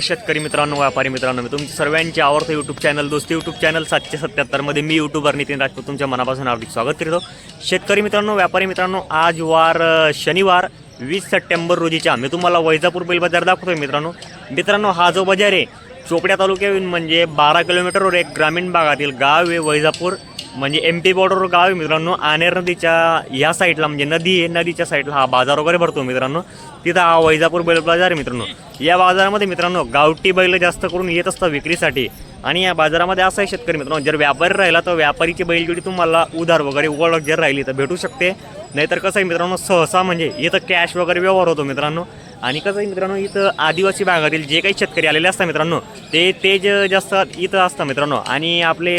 शेतकरी मित्रांनो व्यापारी मित्रांनो मी तुमच्या सर्वांचे आवडतं YouTube channel Dosti YouTube channel सातशे सत्याहत्तरमध्ये मी यूट्यूबर नितीन राजपूत तुमच्या मनापासून हार्दिक स्वागत करतो. शेतकरी मित्रांनो व्यापारी मित्रांनो आज वार शनिवार वीस सप्टेंबर रोजीच्या मी तुम्हाला वैजापूर बैल बाजार दाखवतोय मित्रांनो. मित्रांनो हा जो बाजार आहे चोपड्या तालुक्याहून म्हणजे बारा किलोमीटरवर एक ग्रामीण भागातील गाव आहे वैजापूर. म्हणजे एम पी बॉर्डरवर गाव आहे मित्रांनो. आनेर नदीच्या या साईडला म्हणजे नदी आहे नदीच्या साईडला हा बाजार वगैरे भरतो मित्रांनो. तिथं हा वैजापूर बैल बाजार आहे मित्रांनो. या बाजारामध्ये मित्रांनो गावठी बैल जास्त करून येत असतात विक्रीसाठी. आणि या बाजारामध्ये असं आहे शेतकरी मित्रांनो जर व्यापारी राहिला तर व्यापारीची बैलजोडी तुम्हाला उधार वगैरे ओळख जर राहिली तर भेटू शकते. नाहीतर कसं आहे मित्रांनो सहसा म्हणजे इथं कॅश वगैरे व्यवहार होतो मित्रांनो. आणि कसं आहे मित्रांनो इथं आदिवासी भागातील जे काही शेतकरी आलेले असतात मित्रांनो ते तेज जास्त इथं असतात मित्रांनो. आणि आपले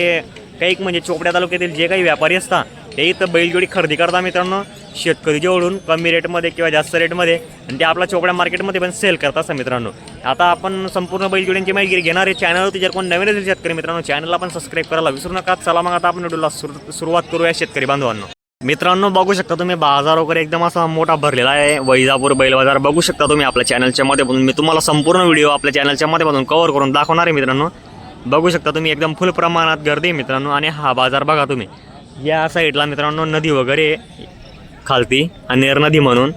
काही म्हणजे चोपड्या तालुक्यातील जे काही व्यापारी असतात ते इथं बैलजोडी खरेदी करतात मित्रांनो. शेतकरी जेवढून कमी रेटमध्ये किंवा जास्त रेटमध्ये आणि ते आपल्या चोपड्या मार्केटमध्ये पण सेल करत असतात मित्रांनो. आता आपण संपूर्ण बैलजोडींची माहिती घेणार आहे. चॅनलवरती जर कोण नवीन असेल शेतकरी मित्रांनो चॅनलला पण सबस्क्राईब करायला विसरू नका. चला मग आता आपण व्हिडिओला सुरू सुरुवात करूया शेतकरी बांधवांनो. मित्रांनो बघू शकता तुम्ही बाजार वगैरे एकदम असा मोठा भरलेला आहे. वैजापूर बैल बाजार बघू शकता तुम्ही आपल्या चॅनलच्या माध्यमातून. मी तुम्हाला संपूर्ण व्हिडिओ आपल्या चॅनलच्या माध्यमातून कव्हर करून दाखवणार आहे मित्रांनो. बघू शकता तुम्ही एकदम फुल प्रमाणात गर्दी मित्रांनो आणि हा बाजार बघा तुम्ही. या साईडला मित्रांनो नदी वगैरे खालती आणि नदी म्हणून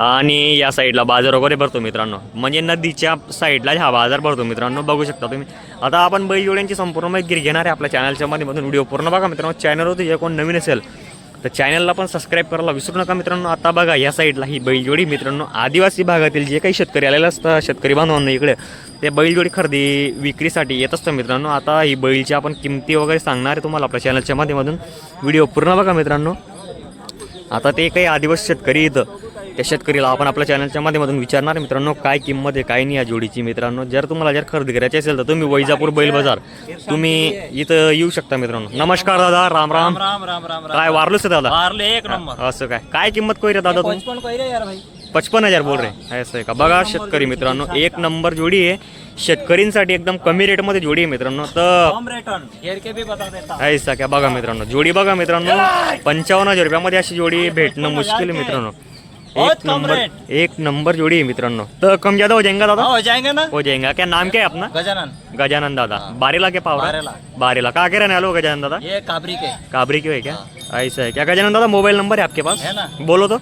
आणि या साईडला बाजार वगैरे भरतो मित्रांनो. म्हणजे नदीच्या साईडला हा बाजार भरतो मित्रांनो बघू शकता तुम्ही. आता आपण बैलजोड्यांची संपूर्ण माहिती घेणार आहे आपल्या चॅनलच्या माध्यमातून. व्हिडिओ पूर्ण बघा मित्रांनो. चॅनलवरती जे कोण नवीन असेल तर चॅनलला पण सबस्क्राईब करायला विसरू नका मित्रांनो. आता बघा या साईडला ही बैलजोडी मित्रांनो. आदिवासी भागातील जे काही शेतकरी आलेले असतात शेतकरी बांधवांना इकडे ते बैलजोडी खरेदी विक्रीसाठी येत असतं मित्रांनो. आता ही बैलची आपण किमती वगैरे सांगणार आहे तुम्हाला आपल्या चॅनलच्या माध्यमातून. व्हिडिओ पूर्ण बघा मित्रांनो. आता ते काही आदिवासी शेतकरी इथं त्या शेतकरीला आपण आपल्या चॅनलच्या माध्यमातून विचारणार मित्रांनो काय किंमत आहे काय नाही या जोडीची? मित्रांनो जर तुम्हाला जर खरेदी करायची असेल तर तुम्ही वैजापूर बैल बाजार. तुम्ही इथं येऊ शकता मित्रांनो. नमस्कार दादा राम राम. राम राम राम राम काय वारलोच दादा? मारले एक नंबर. असं काय? काय किंमत कोई रे दादा तुम्ही पंचपन कही रे यार भाई. पचपन हजार बोल रे. असं आहे का? बघा शेतकरी मित्रांनो एक नंबर जोडी आहे. शेतकरींसाठी एकदम कमी रेटमध्ये जोडी आहे मित्रांनो. तर कम रेटन घेर के भी बता देता. ऐसा क्या? बघा मित्रांनो जोडी बघा मित्रांनो. पंचावन्न हजार रुपयामध्ये अशी जोडी भेटणं मुश्किल आहे मित्रांनो. बहुत एक नंबर। एक नंबर जोड़ी है मित्रांनो। तो कम ज्यादा हो जाएगा दादा? हाँ, हो जाएंगे ना? हो जाएगा। क्या नाम क्या है अपना? गजानन। गजानन दादा। बारेला के पाव बारेला। बारेला। कहाँ के रहने वाले हो गजानन दादा? ये काबरी के। काबरी क्यों है क्या? ऐसा है क्या? गजानन दादा मोबाइल नंबर है आपके पास? है ना? बोलो तो।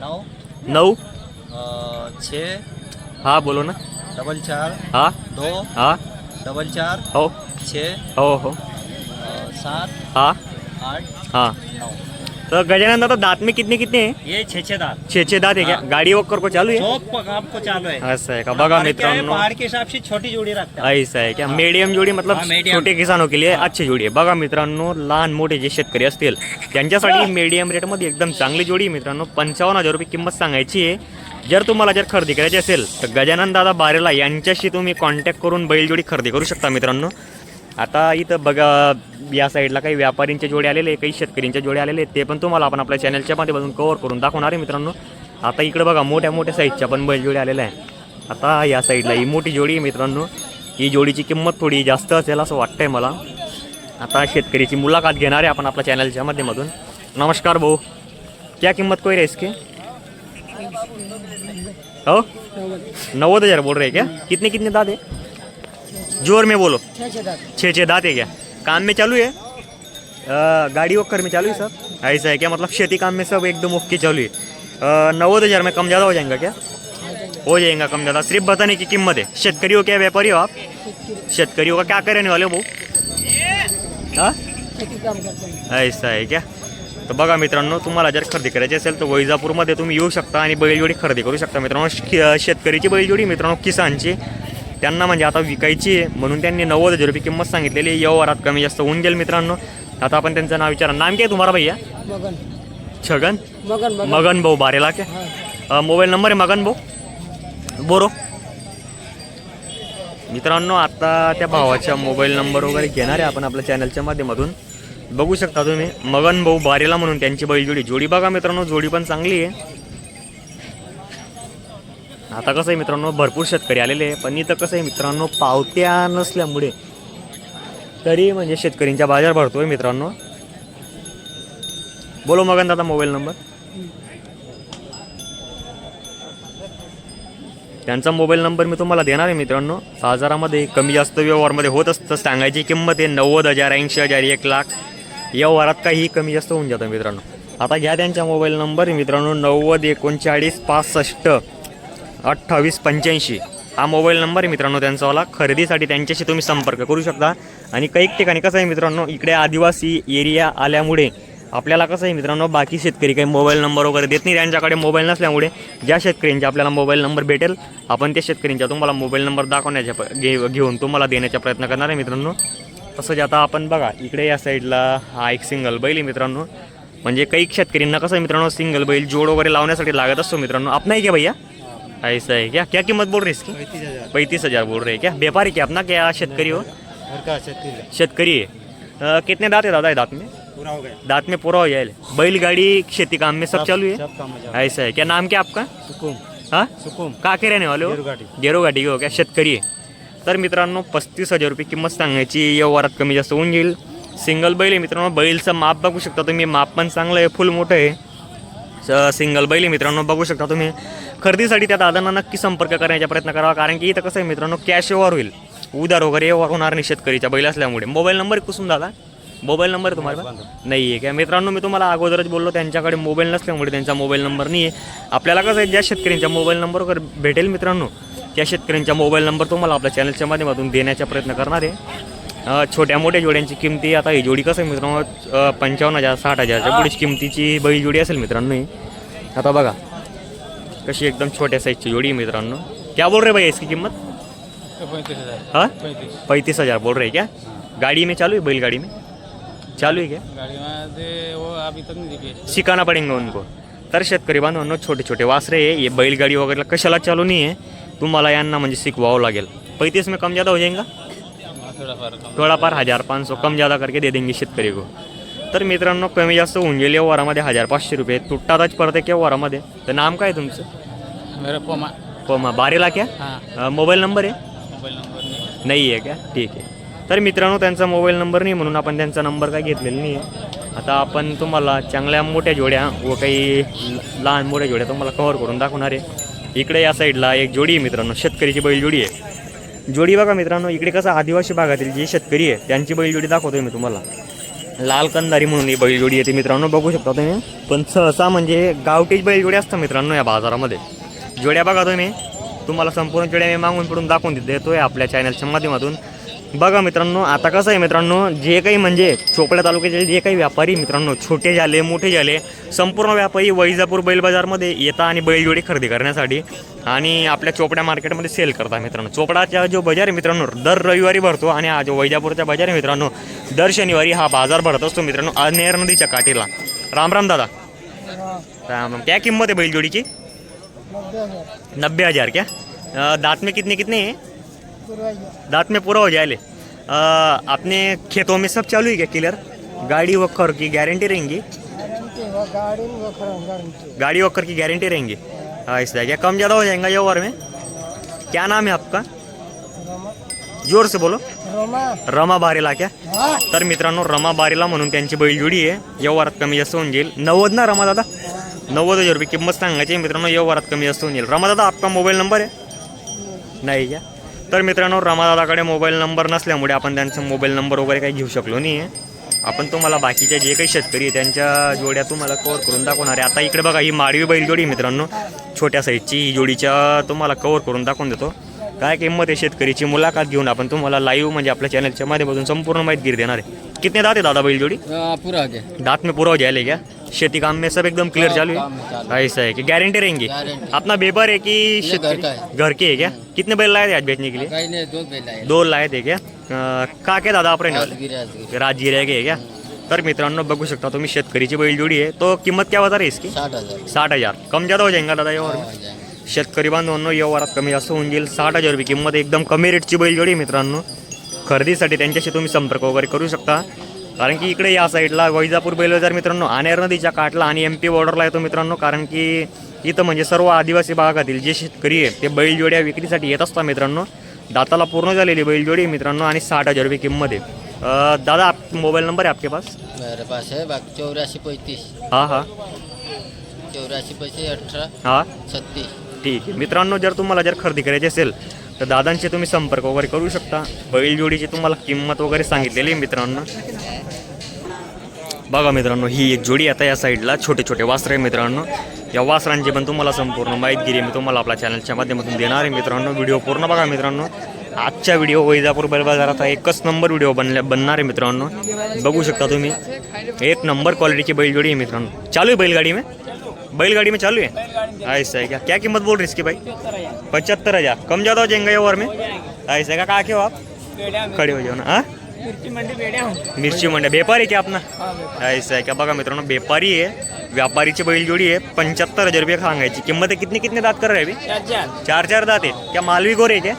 नौ। नऊ अ, छः। हाँ बोलो ना। डबल चार। हाँ। दो। हाँ। डबल चार। हो। छः। हो हो। अ, सात। हाँ। आठ। हाँ। नौ। तो गजानन दादा दांत में कितने कितने हैं? ये छः छः दांत। छः छः दांत है क्या? गाड़ी वक्कर को चालू है? चौक आपको चालू है। असं आहे का? बघा है, मित्रांनो पहाड़ के हिसाब से छोटी जोड़ी रखता है। ऐसा आहे क्या? मीडियम जोडी मतलब हा. छोटे किसानों के लिए अच्छी जोडी आहे बघा मित्रांनो लहान मोठे जे शेतकरी असतील त्यांच्यासाठी मीडियम रेटमध्ये एकदम चांगली जोडी आहे मित्रांनो. पंचावन्न हजार रुपये किंमत सांगायची आहे. जर तुम्हाला जर खरेदी करायची असेल तर गजानन दादा बारेला यांच्याशी तुम्ही कॉन्टॅक्ट करून बैलजोडी खरेदी करू शकता मित्रांनो. आता इथं बघा या साईडला काही व्यापारींचे जोडे आलेले काही शेतकऱ्यांचे जोडे आलेले आहेत ते पण तुम्हाला आपण आपल्या चॅनलच्या माध्यमातून कव्हर करून दाखवणार आहे मित्रांनो. आता इकडे बघा मोठ्या मोठ्या साईजच्या पण बैलजोडी आलेल्या आहे आता या साईडला ही मोठी जोडी आहे मित्रांनो. ही जोडीची किंमत थोडी जास्त असेल असं वाटतंय मला. आता शेतकरीची मुलाखत घेणार आहे आपण आपल्या चॅनलच्या माध्यमातून. नमस्कार भाऊ. क्या किंमत कोई रेस इसकी हो? नव्वद हजार बोल रहे क्या? कितने कितने दादे ज़ोर में बोलो। छः छः दांत। है क्या? काम में चालू है? अ, गाड़ी वक्कर में चालू है सब? ऐसा है क्या? मतलब खेती काम में सब एकदम ओके चालू है। नव्वद हज़ार में कम ज़्यादा हो जाएगा क्या? हो जाएगा कम ज़्यादा। सिर्फ़ बताने की कीमत है। शेतकरी हो क्या व्यापारी हो आप? शेतकरी हो का क्या करने वाले हो भाऊ हाँ? ऐसा आहे क्या? तर बघा मित्रांनो तुम्हाला जर खरेदी करायची असेल तर वैजापूरमध्ये तुम्ही येऊ शकता आणि बैलजोडी खरेदी करू शकता मित्रांनो. श- शेतकरीची बैलजोडी मित्रांनो किसानची. त्यांना म्हणजे आता विकायची आहे म्हणून त्यांनी नव्वद हजार रुपये किंमत सांगितलेली आहे. व्यवहारात कमी जास्त होऊन जाईल मित्रांनो. आता आपण त्यांचं नाव विचारा. नाम काय तुम्हाला भैया? मगन. छगन? मगन मगन. भाऊ बारेला के? मोबाईल नंबर आहे मगन भाऊ? बोरो. मित्रांनो आता त्या भावाच्या मोबाईल नंबर वगैरे घेणार आहे आपण आपल्या चॅनलच्या माध्यमातून. बघू शकता तुम्ही मगन भाऊ बारेला म्हणून त्यांची बैलजोडी. जोडी बघा मित्रांनो जोडी पण चांगली आहे. आता कसं आहे मित्रांनो भरपूर शेतकरी आलेले आहे पण इथं कसं आहे मित्रांनो पावत्या नसल्यामुळे तरी म्हणजे शेतकरींचा बाजार भरतोय मित्रांनो. बोलो मगन दादा मोबाईल नंबर. त्यांचा मोबाईल नंबर मी तुम्हाला देणार आहे मित्रांनो. बाजारामध्ये कमी जास्त व्यवहारमध्ये होत असतं सांगायची किंमत आहे नव्वद हजार ऐंशी हजार एक लाख. व्यवहारात काही कमी जास्त होऊन जातं मित्रांनो. आता घ्या त्यांचा मोबाईल नंबर मित्रांनो नव्वद एकोणचाळीस पासष्ट. अठ्ठावीस पंच्याऐंशी. हा मोबाईल नंबर आहे मित्रांनो त्यांचावाला खरेदीसाठी त्यांच्याशी तुम्ही संपर्क करू शकता. आणि काही ठिकाणी कसं आहे मित्रांनो इकडे आदिवासी एरिया आल्यामुळे आपल्याला कसं आहे मित्रांनो बाकी शेतकरी काही मोबाईल नंबर वगैरे देत नाही. त्यांच्याकडे मोबाईल नसल्यामुळे ज्या शेतकऱ्यांचे आपल्याला मोबाईल नंबर भेटेल आपण त्या शेतकऱ्यांच्या तुम्हाला मोबाईल नंबर दाखवण्याच्या प- घे घेऊन तुम्हाला देण्याचा प्रयत्न करणार आहे मित्रांनो. तसंच आता आपण बघा इकडे या साईडला हा एक सिंगल बैल आहे मित्रांनो. म्हणजे काही शेतकऱ्यांना कसं आहे मित्रांनो सिंगल बैल जोड वगैरे लावण्यासाठी लागत असतो मित्रांनो. आपण नाही का भैया. ऐसा है क्या? क्या कीमत बोल रहे इसकी? पैंतीस हज़ार। पैंतीस हज़ार बोल रहे हैं क्या? व्यापारी क्या अपना क्या शेतकरी हो? शेतकरी है। कितने दांत है दादा ये दांत में? पूरा हो गया। दांत में पूरा हो जाए बैलगाड़ी खेती काम में सब चालू है? हो ऐसा है। क्या नाम क्या आपका? सुकुम। हाँ? सुकुम। का के रहने वाले हो? गेरुगाटी. गेरोगाठी हो क्या? शेतकरी आहे तर मित्रांनो पस्तीस हज़ार रुपये किंमत सांगायची व्यवहारात कमी जास्त होऊन जाईल. सिंगल बैल आहे मित्रांनो. बैलचं माप बघू शकता तुम्ही. माप पण चांगलं आहे. फुल मोठं आहे. सिंगल बैल आहे मित्रांनो बघू शकता तुम्ही. खरेदीसाठी त्या दादांना नक्की संपर्क करण्याचा प्रयत्न करावा कारण की इथं कसं आहे मित्रांनो कॅश व्यवहार होईल. उधार वगैरे व्यवहार होणार नाही शेतकरीच्या बैल असल्यामुळे. मोबाईल नंबर कुसून दादा? मोबाईल नंबर तुम्हाला नाही आहे का? मित्रांनो मी तुम्हाला अगोदरच बोललो त्यांच्याकडे मोबाईल नसल्यामुळे त्यांचा मोबाईल नंबर नाही आहे आपल्याला कसं आहे ज्या शेतकऱ्यांच्या मोबाईल नंबर वगैरे भेटेल मित्रांनो त्या शेतकऱ्यांचा मोबाईल नंबर तुम्हाला आपल्या चॅनलच्या माध्यमातून देण्याचा प्रयत्न करणार आहे. छोट्या मोठ्या जोड्यांची किमती आता ही जोडी कसं आहे मित्रांनो पंचावन्न हजार साठ हजारच्या पुढेच किमतीची बैल जोडी असेल मित्रांनो ही. आता बघा कशी एकदम छोट्या साईजची जोडी आहे मित्रांनो. क्या बोल रहे भैया इसकी किंमत? पैंतीस हजार. हाँ? पैंतीस. पैंतीस हजार बोल रहे क्या? गाड़ी में चालू है बैलगाड़ी में? चालू है क्या? वो अभी तक नहीं सिखाना पडेंगे उनको। तर शेतकरी बांधवांनो छोटे छोटे वासरे आहे ये बैलगाडी वगैरे कशाला चालू नाही आहे. तुम्हाला यांना म्हणजे शिकवावं लागेल. पैंतीस में कम ज़्यादा हो जाएगा? फर्क थोडाफार हजार पाच सौ कम ज़्यादा करके दे देंगे शेतकरी को। तर मित्रांनो कमी जास्त होऊन गेले वरामध्ये हजार पाचशे रुपये. तुटतातच पडते किंवा वरामध्ये? तर नाम काय तुमचं? मेरा पोमा. पमा. बारेला क्या? मोबाईल नंबर आहे? मोबाइल नंबर नहीं. आहे का? ठीक आहे. तर मित्रांनो त्यांचा मोबाईल नंबर नाही म्हणून आपण त्यांचा नंबर काय घेतलेला नाही आहे आता आपण तुम्हाला चांगल्या मोठ्या जोड्या व काही लहान मोठ्या जोड्या तुम्हाला कव्हर करून दाखवणार आहे. इकडे या साईडला एक जोडी आहे मित्रांनो शेतकरीची बैल जोडी आहे. जोडी बघा मित्रांनो इकडे कसं आदिवासी भागातील जे शेतकरी आहे त्यांची बैल जोडी दाखवतोय मी तुम्हाला. लाल कंदारी म्हणून ही बैलजोडी येते मित्रांनो बघू शकता तुम्ही. पण सहसा म्हणजे गावठीच बैलजोडी असतं मित्रांनो या बाजारामध्ये. जोड्या बघा तुम्ही. तुम्हाला संपूर्ण जोड्या मी मागून पडून दाखवून देतोय आपल्या चॅनलच्या माध्यमातून. बघा मित्रांनो आता कसं आहे मित्रांनो जे काही म्हणजे चोपड्या तालुक्याचे जे काही व्यापारी मित्रांनो छोटे झाले मोठे झाले संपूर्ण व्यापारी वैजापूर बैल बाजारमध्ये आणि बैलजोडी खरेदी करण्यासाठी आणि आपल्या चोपड्या मार्केटमध्ये सेल करतात मित्रांनो. चोपडाचा जो बाजार आहे मित्रांनो दर रविवारी भरतो आणि जो वैजापूरचा बाजार आहे मित्रांनो दर शनिवारी हा बाजार भरत असतो मित्रांनो अनेर नदीच्या काठीला. राम राम दादा. राम राम. क्या किंमत आहे बैलजोडीची? नब्बे हज़ार. क्या? दातमे में कितने कितने आहे दांत में पूरा हो जाए ले अ, अपने खेतों में सब चालू है क्या क्लियर गाड़ी वक्कर की गारंटी रहेंगी? गाड़ी वक्कर की गारंटी रहेंगी? हाँ है क्या कम ज़्यादा हो जाएगा ये ओवर में? क्या नाम है आपका? जोर से बोलो। रमा। बारेला क्या? तर मित्रांनो रमा बारेला म्हणून त्यांची बैलजोडी आहे. व्यवहारात कमी जास्त होऊन जाईल. नव्वद ना रमा दादा? नव्वद हजार रुपये किंमत सांगायची मित्रांनो व्यवहारात कमी जास्त होऊन जाईल. रमा दादा आपका मोबाईल नंबर आहे? नाही का? तर मित्रांनो रमादादाकडे मोबाईल नंबर नसल्यामुळे आपण त्यांचा मोबाईल नंबर वगैरे काही घेऊ शकलो नाही आहे आपण तुम्हाला बाकीचे जे काही शेतकरी आहे त्यांच्या जोड्या तुम्हाला कवर करून दाखवणार आहे. आता इकडे बघा ही माडवी बैल जोडी आहे मित्रांनो. छोट्या साईजची ही जोडीच्या तुम्हाला कवर करून दाखवून देतो. काय किंमत आहे शेतकरीची मुलाखत घेऊन आपण तुम्हाला लाईव्ह म्हणजे आपल्या चॅनलच्या माध्यमातून संपूर्ण माहिती देणार आहे. कितने दात है दादा बैल जोड़ी? पूरा दांत में पूरा हो जाए क्या? खेती काम में सब एकदम क्लियर चालू है। ऐसा है कि गारंटी रहेंगी। अपना बेपर है कि घर का है। के क्या? कितने बैल लाए थे आज बेचने के लिए? बैल दो लाए थे क्या? का क्या दादा आपण राजगिरी आहे क्या? तर मित्रांनो बघू शकता तुम्ही शेतकरीची बैल जोडी आहे. तो किंमत क्या बता रही इसकी? साठ हजार। कम ज्यादा हो जाएगा दादा यावर. हो. शेतकरी बांधवांनो व्यवहारात कमी जास्त होऊन जाईल. साठ हजार रुपये किंमत. एकदम कमी रेटची बैलजोडी आहे मित्रांनो. खरेदीसाठी त्यांच्याशी तुम्ही संपर्क वगैरे करू शकता. कारण की इकडे या साईडला वैजापूर बैल बाजार मित्रांनो आनेर नदीच्या काठला आणि एम पी बॉर्डरला येतो मित्रांनो कारण की इथं म्हणजे सर्व आदिवासी भागातील जे शेतकरी आहे ते बैलजोड्या विक्रीसाठी येत असतात मित्रांनो. दाताला पूर्ण झालेली बैलजोडी मित्रांनो आणि साठ हजार रुपये किंमत आहे. दादा आप मोबाईल नंबर आहे आपके पास? मेरे पास है बाकी चौरासी पैंतीस. हाँ हाँ. चौरासी पैसे अठारह हाँ. छत्तीस. ठीक आहे. मित्रांनो जर तुम्हाला जर खरेदी करायची असेल तर दादांशी तुम्ही संपर्क वगैरे करू शकता. बैलजोडीची तुम्हाला किंमत वगैरे सांगितलेली आहे मित्रांनो. बघा मित्रांनो, ही एक जोडी आता या साईडला छोटे छोटे वासरं आहे मित्रांनो. या वासरांची पण तुम्हाला संपूर्ण माहितगिरी मी तुम्हाला आपल्या चॅनलच्या माध्यमातून देणार आहे मित्रांनो. व्हिडिओ पूर्ण आजच्या व्हिडिओ वैजापूर बैल बाजाराचा एकच नंबर व्हिडिओ बनल्या, बनणार आहे मित्रांनो. बघू शकता तुम्ही, एक नंबर क्वालिटी की बैलजोड़ी है मित्रांनो. चालू है बैलगाड़ी में? बैलगाड़ी में चालू है ऐसा है क्या क्या कीमत बोल रही इसकी भाई? पचहत्तर हज़ार. कम ज़्यादा हो जाएँगे ओवर में? ऐसा है क्या कहा हो आप? खड़े हो जाओ ना हाँ? मिरची मंडी व्यापारी क्या अपना ऐसा है क्या बघा मित्रांनो व्यापारी आहे व्यापारीची बैलजोडी आहे पंच्याहत्तर हजार रुपये सांगायची किंमत आहे कितनी कितने दात कर रहे चार चार. दात आहे क्या मालवी गोड आहे क्या?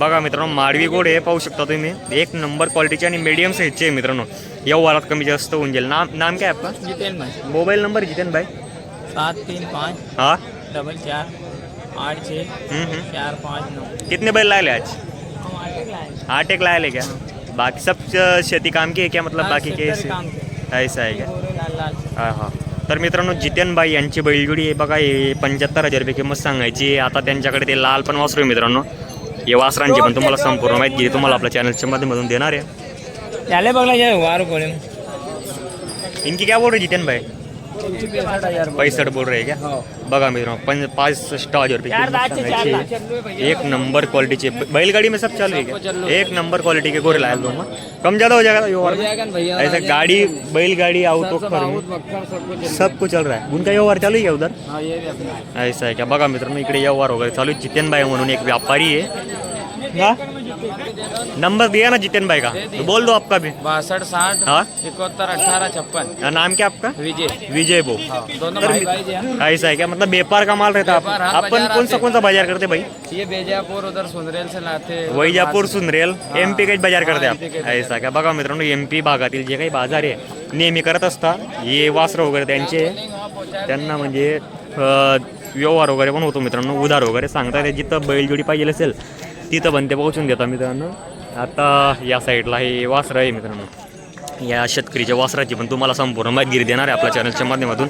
बघा मित्रांनो माळवी गोड आहे पाहू शकता तुम्ही. एक नंबर क्वालिटीचे आणि मीडियम साईजचे आहे मित्रांनो. व्यवहारात कमी जास्त होऊन जाईल. नाम नाम काय आहे आपका जितेन भाई. मोबाईल नंबर जितेन भाई. सात तीन पाँच. हाँ? डबल चार. आठ छः. हम्म, हम्म. चार पाँच नौ कितने बैल लाए आज? आठ एक लाए क्या? बाकी सब शेती काम की है क्या? मतलब हाँ, बाकी के. ऐसा आहे का हा। हा तर मित्रांनो जितेनबाई यांची बैलजोडी आहे बघा हे पंच्याहत्तर हजार रुपये किंमत सांगायची. आता त्यांच्याकडे ते लाल पण वासरू आहे मित्रांनो. हे वासरांची पण तुम्हाला संपूर्ण माहिती. तुम्हाला आपल्या चॅनलच्या माध्यमातून देणार आहे. बगला जाए वार कोड़े इनकी क्या बोल रहे जितेन भाई पैंसठ बोल रहे क्या? बघा मित्रांनो पंच पासष्ट हज़ार रुपये. एक नंबर क्वालिटीचे बैलगाड़ी में सब चालू है एक नंबर क्वालिटी के गोरे लाए दूँगा। कम ज़्यादा हो जाएगा ये और में? ऐसा गाड़ी बैलगाड़ी आउट ऑफ़ सब कुछ चल रहा है। उनका व्यवहार चालू का उधर? हाँ ये ऐसा आहे का बघा मित्रांनो इकडे व्यवहार वगैरे चालू आहे जितेनबाई म्हणून एक व्यापारी आहे हा? नंबर दिया ना जितेनबाई का? तो बोल दो आपका भी। बासठ साठ हाँ? इकहत्तर अठारह छप्पन। क्या नाम क्या आपका? विजय। विजय दोनों भाई भाई हैं। ऐसा आहे का मतलब व्यापार का माल रहता हाँ, आपण बाजार कौन सा. कौन सा बाजार करते भाई? ये बेजापुर उधर सुंदरेल से लाते हैं। वैजापूर सुनरेल एम पी काही बाजार करते हा, आप। ऐसा का बघा मित्रांनो एम पी भागातील जे काही बाजार आहे नेहमी करत असता हे वासरं वगैरे त्यांचे. त्यांना म्हणजे व्यवहार वगैरे पण होतो मित्रांनो. उधार वगैरे सांगता येते. जिथं बैलजोडी पाहिजे असेल तिथं पण ते पोहोचून देतो मित्रांनो. आता या साईडला हे वासरं आहे मित्रांनो. या शेतकरीच्या वासराची पण तुम्हाला संपूर्ण माहितगिरी देणार आहे आपल्या चॅनलच्या माध्यमातून.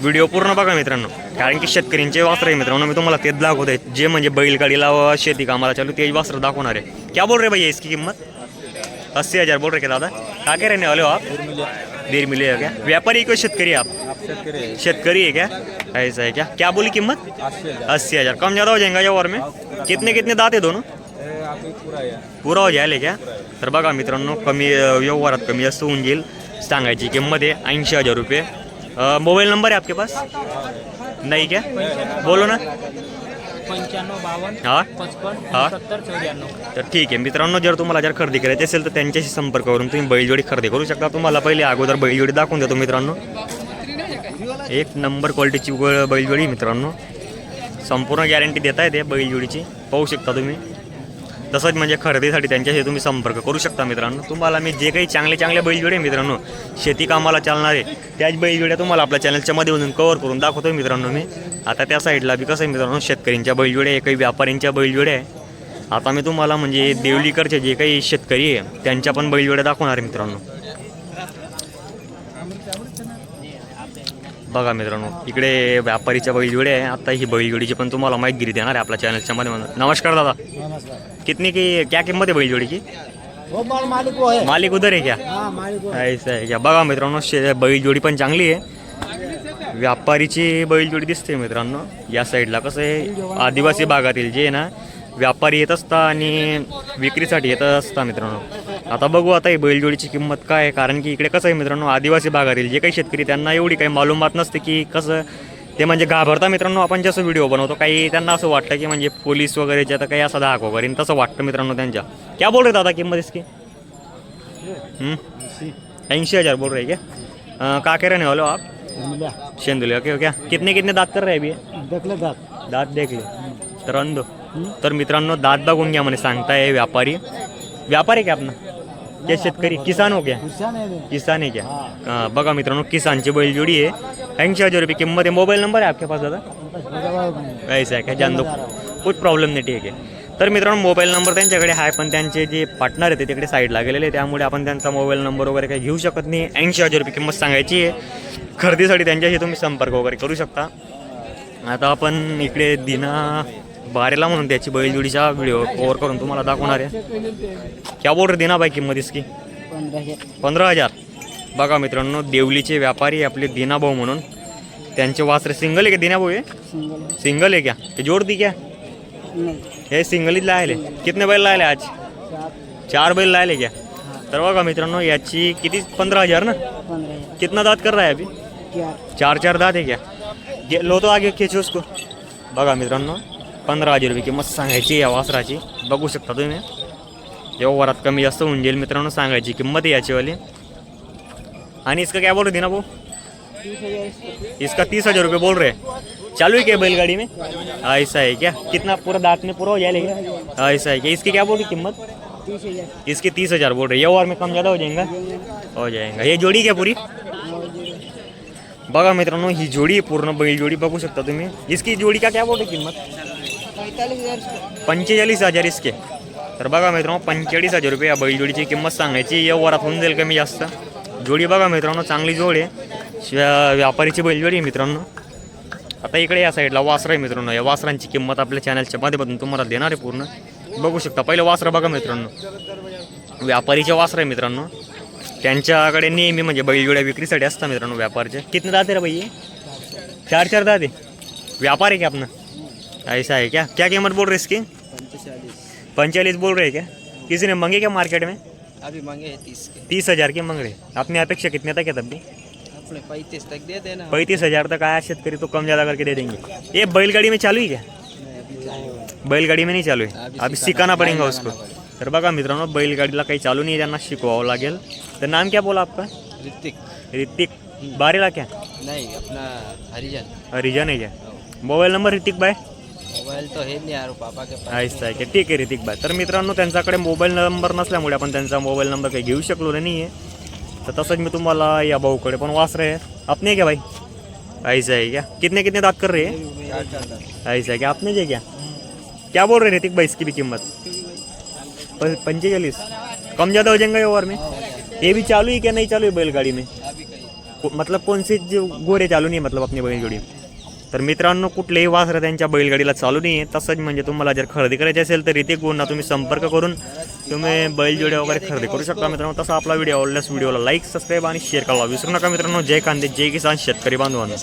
व्हिडिओ पूर्ण बघा मित्रांनो. कारण की शेतकऱ्यांचे वासरं आहे मित्रांनो मी तुम्हाला तेच दाखवत आहे. जे म्हणजे बैलगाडीला व शेती कामाला चालू ते वासरं दाखवणार आहे. क्या बोल रहे भाई इसकी किंमत? अस्सी हज़ार बोल रहे क्या दादा? कहाँ कह रहने वाले हो आप? देर मिले हो क्या? व्यापारी को शेतकरी आप? शेतकरी है क्या? ऐसा है क्या? क्या बोली कीमत? अस्सी हज़ार. कम ज़्यादा हो जाएगा या और में? कितने कितने दाते दोनों? पुरा हो जायला क्या तर बघा मित्रांनो कमी व्यवहारात कमी जास्त होऊन जाईल. सांगायची किंमत आहे ऐंशी हजार रुपये. मोबाईल नंबर है आपके पास? नहीं क्या? बोलो ना. हाँ? हाँ. तर ठीक आहे. मित्रांनो जर तुम्हाला जर खरेदी करायची असेल तर त्यांच्याशी संपर्क करून तुम्ही बैलजोडी खरेदी करू शकता. तुम्हाला पहिले अगोदर बैलजोडी दाखवून देतो मित्रांनो. एक नंबर क्वालिटीची बैलजोडी मित्रांनो. संपूर्ण गॅरंटी देता येते बैलजोडीची. पाहू शकता तुम्ही. तसंच म्हणजे खरेदीसाठी त्यांच्याशी तुम्ही संपर्क करू शकता मित्रांनो. तुम्हाला मी जे काही चांगले चांगले बैलजोडे मित्रांनो शेती कामाला चालणारे त्याच बैलजोड्या तुम्हाला आपल्या चॅनलच्या माध्यमातून कवर करून दाखवतो मित्रांनो मी. आता त्या साईडला बी कसं आहे मित्रांनो शेतकऱ्यांच्या बैलजोड्या आहे काही व्यापाऱ्यांच्या बैलजोड्या आहे. आता मी तुम्हाला म्हणजे देवलीकडचे जे काही शेतकरी आहे त्यांच्या पण बैलजोड्या दाखवणार आहे मित्रांनो. बघा मित्रांनो इकडे व्यापारीच्या बैलजोड्या आहे. आता ही बैलजोडीची पण तुम्हाला माहिती देणार आहे आपल्या चॅनलच्या मध्ये नमस्कार दादा. कितनी की क्या किंमत आहे वो माल मालिक है। मालिक उधर आहे क्या? हाँ मालिक ऐसा आहे क्या? बघा मित्रांनो शे बैलजोडी पण चांगली आहे. व्यापारीची बैलजोडी दिसते मित्रांनो. या साईडला कसं आहे आदिवासी भागातील जे आहे ना व्यापारी येत असता आणि विक्रीसाठी येत असता मित्रांनो. आता बघू आता ही बैलजोडीची किंमत काय आहे कारण की इकडे कसं आहे मित्रांनो आदिवासी भागातील जे काही शेतकरी त्यांना एवढी काही मालूमात नसते की कसं ते म्हणजे घाबरता मित्रांनो आपण जसं व्हिडिओ बनवतो काही त्यांना असं वाटतं की म्हणजे पोलीस वगैरेच्या तर काही असा धाक वगैरे तसं वाटतं मित्रांनो त्यांच्या. क्या बोल रहे दादा किंमत इसकी? हम्म? ऐंशी हजार बोल रहे क्या? अ, कहाँ के रहने वाले आप? शेंदुले ओके क्या कितने कितने दात कर रहे अभी? देख ले दात. दात देख ले. तर अंधो तर मित्रांनो दात बघून घ्या म्हणे सांगताय व्यापारी. व्यापारी क्या अपना क्या शेतकरी किसान हो क्या किसान है आहे क्या? हा, बघा मित्रांनो किसानची बैलजोडी आहे. ऐंशी हजार रुपये किंमत आहे. मोबाईल नंबर आहे आपके पास दादा? ऐसा आहे का जान दो कुठ प्रॉब्लेम नाही ठीक आहे तर मित्रांनो मोबाईल नंबर त्यांच्याकडे आहे पण त्यांचे जे पार्टनर आहे ते तिकडे साईडला गेलेले आहे त्यामुळे आपण त्यांचा मोबाईल नंबर वगैरे काही घेऊ शकत नाही. ऐंशी हजार रुपये किंमत सांगायची आहे. खरेदीसाठी त्यांच्याशी तुम्ही संपर्क वगैरे करू शकता. आता आपण इकडे दिना बारेला म्हणून त्याची बैलजोडीचा व्हिडिओ कव्हर करून तुम्हाला दाखवणार आहे. क्या बोल देणार दिना बाई किंमत इसकी? पंधरा हजार. बघा मित्रांनो देवलीचे व्यापारी आपले दिनाभाऊ म्हणून. त्यांचे वासरे सिंगल आहे का दिनाभाऊ हे? सिंगल आहे क्या? ते जोड दी क्या? हे सिंगलीत लायले. कितने बैल लायले आज? चार बैल लायले क्या? तर बघा मित्रांनो याची किती? पंधरा हजार ना? कितना दात कर रहा है अभी? चार चार दात आहे क्या? लो तो आगे खेचो उसको. बघा मित्रांनो पंधरा हज़ार रुपये किंमत सांगायची या वासराची. बघू शकता तुम्ही. जेव्हा वरात कमी जास्त होऊन जाईल, मित्रांनो, सांगायची किंमत याचीवाली. आणि इसका क्या बोल रहे ना भाऊ? इसका तीस हज़ार रुपये बोल रहे. हैं चालू है क्या बैलगाड़ी में? ऐसा है क्या? कितना पूरा दांत में पूरा हो जाएगा ऐसा है क्या? इसकी क्या बोल रही कीमत? इसके तीस हज़ार बोल रहे. ये और में कम ज़्यादा हो जाएगा? हो जाएगा. ये जोड़ी क्या पूरी? बघा मित्रांनो, ही जोडी पूर्ण बैल जोडी बघू शकता तुम्ही. इसकी जोडी का क्या बोल रही किंमत? पंचेचाळीस हजार इसके. तर बघा मित्रांनो पंचेचाळीस हजार रुपये या बैलजोडीची किंमत सांगायची या वरात होऊन जाईल कमी जास्त. जोडी बघा मित्रांनो चांगली जोड आहे. व्यापारीची बैलजोडी आहे मित्रांनो. आता इकडे या साईडला वासरा आहे मित्रांनो. या वासरांची किंमत आपल्या चॅनलच्या माध्यमातून तुम्हाला देणार आहे पूर्ण. बघू शकता पहिलं वासर बघा मित्रांनो. व्यापारीचे वासर आहे मित्रांनो. त्यांच्याकडे नेहमी म्हणजे बैलजोड्या विक्रीसाठी असतात मित्रांनो व्यापारचे. कितने दाते रे बाई चार चार दाते. व्यापार आहे की अपना ऐसा है क्या? क्या कीमत बोल रहे इसकी? पंचालीस। बोल रहे हैं क्या? किसी ने मंगे क्या मार्केट में? अभी मांगे हैं तीस के। तीस हज़ार के मांग रहे। आपने अपेक्षा कितने तक है तब भी? अपने पैंतीस तक दे देना। पैंतीस हज़ार तक आया शेतकरी तो कम ज़्यादा करके दे देंगे। ये बैलगाड़ी में चालू है क्या? बैलगाडी में नाही चालू आहे अभी सिखाना पडेगा उसको। तर बघा मित्रांनो बैलगाडीला काही चालू नाही त्यांना शिकवावं लागेल। तर नाम क्या बोला आपका? ऋतिक। ऋतिक। बारेला क्या? नहीं अपना हरिजन। हरिजन है क्या? मोबाईल नंबर ऋतिक बाय मोबाइल तो है नहीं यार पापा के पास ऐसा आहे की ठीक आहे ऋतिक बाय तर मित्रांनो त्यांच्याकडे मोबाईल नंबर नसल्यामुळे आपण त्यांचा मोबाईल नंबर काही घेऊ शकलो नाही आहे तर तसंच मी तुम्हाला या भाऊकडे पण वासरे आहे अपने है क्या भाई. ऐसा है क्या? कितने कितने दात कर रहे हैं? चार चार दांत। ऐसा है क्या? आपने जे क्या क्या बोल रहे ऋतिक भाई इसकी भी कीमत? पंचेचालीस कम ज़्यादा हो जाएंगे ओवर में? ये भी चालू है क्या? नहीं चालू है बैलगाड़ी में? अभी कहीं को- मतलब कोणसे जे घोडे चालू नाही मतलब आपली बैलगाडी तर मित्रांनो कुठलेही वासरं त्यांच्या बैलगाडीला चालू नाही आहे. तसंच म्हणजे तुम्हाला जर खरेदी करायची असेल तर इथे गुणना तुम्ही संपर्क करून तुम्ही बैलजोड्या वगैरे खरेदी करू शकता मित्रांनो. तसा आपला व्हिडिओ आवडल्यास व्हिडिओला लाईक सबस्क्राईब आणि शेअर करावा विसरू नका मित्रांनो. जय कांदे जय किसान शेतकरी बांधवांना.